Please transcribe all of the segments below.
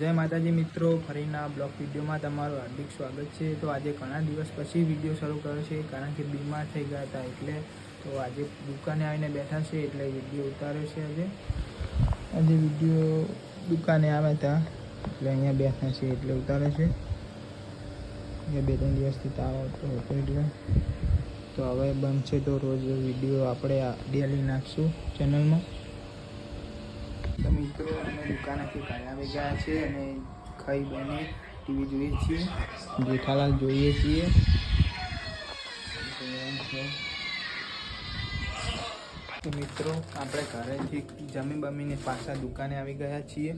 જય માતાજી મિત્રો, ફરીના બ્લોગ વિડીયોમાં તમારું હાર્દિક સ્વાગત છે. તો આજે ઘણા દિવસ પછી વીડિયો શરૂ કર્યો છે, કારણ કે બીમાર થઈ ગયા હતા એટલે તો આજે દુકાને આવીને બેઠા છે એટલે વીડિયો ઉતાર્યો છે આજે. આજે વીડિયો દુકાને આવ્યા હતા એટલે અહીંયા બેઠા છે એટલે ઉતારે છે. બે ત્રણ દિવસથી તાવ આવતો હતો એટલે. તો હવે બનશે તો રોજ વીડિયો આપણે ડેલી નાખશું ચેનલમાં. તો મિત્રો, અમે દુકાનેથી ઘરે આવી ગયા છે અને ખાઈ બને ટીવી જોઈએ છીએ. જેઠાલાલ જોઈએ છીએ. મિત્રો, આપણે ઘરેથી જમી બમીને પાછા દુકાને આવી ગયા છીએ.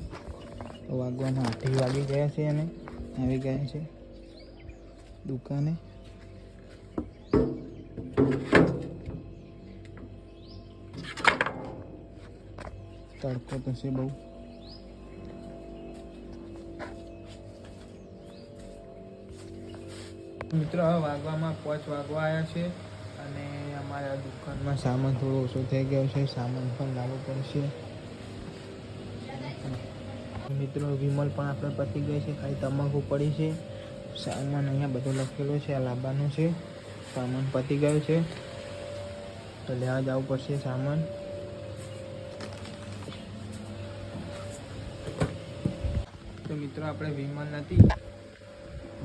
વાગવામાં આઠી વાગી ગયા છે અને આવી ગયા છે દુકાને. તડકો છે બહુ. મિત્રો, હવે વાગવામાં પાંચ વાગવા આવ્યા છે અને અમારા દુકાનમાં સામાન થોડો ઓછો થઈ ગયો છે. સામાન પણ લાવવો પડશે. મિત્રો, વિમલ પણ આપણે પતી ગઈ છે. ખાલી તમાકુ પડી છે. સામાન અહીંયા બધો લખેલો છે. આ લાંબાનો છે. સામાન પતી ગયો છે. તો લેવા જવું પડશે સામાન. મિત્રો આપણે વિમલ નથી.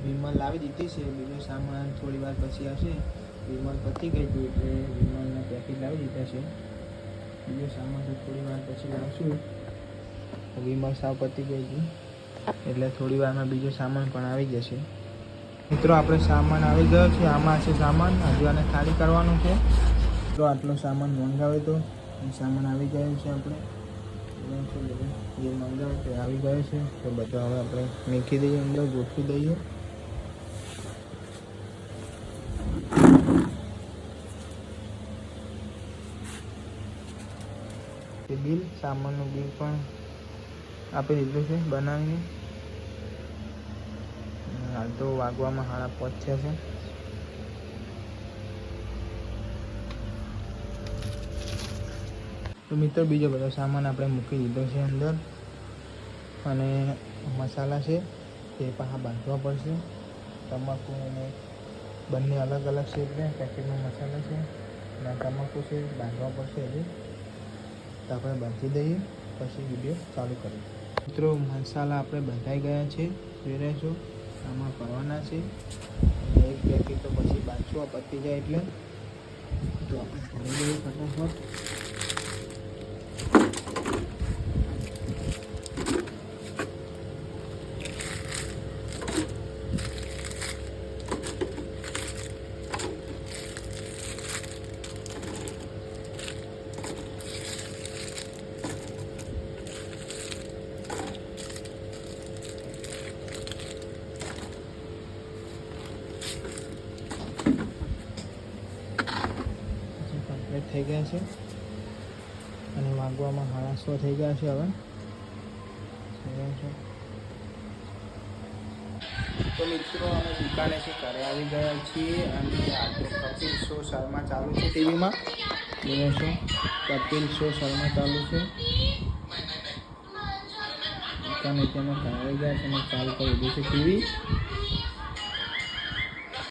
વિમલ લાવી દીધી છે. બીજો સામાન થોડી વાર પછી આવશે. વિમલ પતી ગઈ હતી એટલે વિમલના પેકેટ લાવી દીધા છે. બીજો સામાન તો થોડી વાર પછી લાવશું. વિમલ સાવ પતી ગઈ હતી એટલે થોડી વારમાં બીજો સામાન પણ આવી જશે. મિત્રો, આપણે સામાન આવી ગયો છે. આમાં છે સામાન. હજુ આને ખાલી કરવાનું છે. તો આટલો સામાન મંગાવ્યો તો સામાન આવી ગયો છે આપણે. જે મંગાવ્યો તે આવી ગયો છે, તો બધા હવે આપણે મીકી દઈએ અંદર, ગોઠવી દઈએ. બિલ, સામાનનું બિલ પણ આપી દીધું છે બનાવીને. હાલ તો વાગવામાં હાડા પહોંચ્યા છે. તો મિત્રો, બીજો બધો સામાન આપણે મૂકી દીધો છે અંદર. અને મસાલા છે, તે પાછા બાંધવા પડશે. તમાકુ અને બંને અલગ અલગ છે એટલે પેકેટમાં મસાલા છે. અને તમાકુ છે, બાંધવા પડશે હજી. તો આપણે બાંધી દઈએ, પછી વીડિયો ચાલુ કરીએ. મિત્રો, મસાલા આપણે બંધાઈ ગયા છે, જોઈ રહ્યા છો? આમાં કરવાના છે. એક પેકેટ તો પછી બાંધશું પતી જાય એટલે. તો આપણે ભરી દઈએ ફટાફટ. થઈ ગયા છે. અને માગવામાં હાડા સો થઈ ગયા છે હવે. તો મિત્રો અમે દુકાનેથી ઘરે આવી ગયા છીએ અને આજે કપિલ શો શર્મા ચાલુ છે ટીવીમાં. જોઈ છો? કપિલ શો શર્મા ચાલુ છે. દુકાને ત્યાં ઘરે ગયા છે અને ચાલુ કરી દીધું છે ટીવી.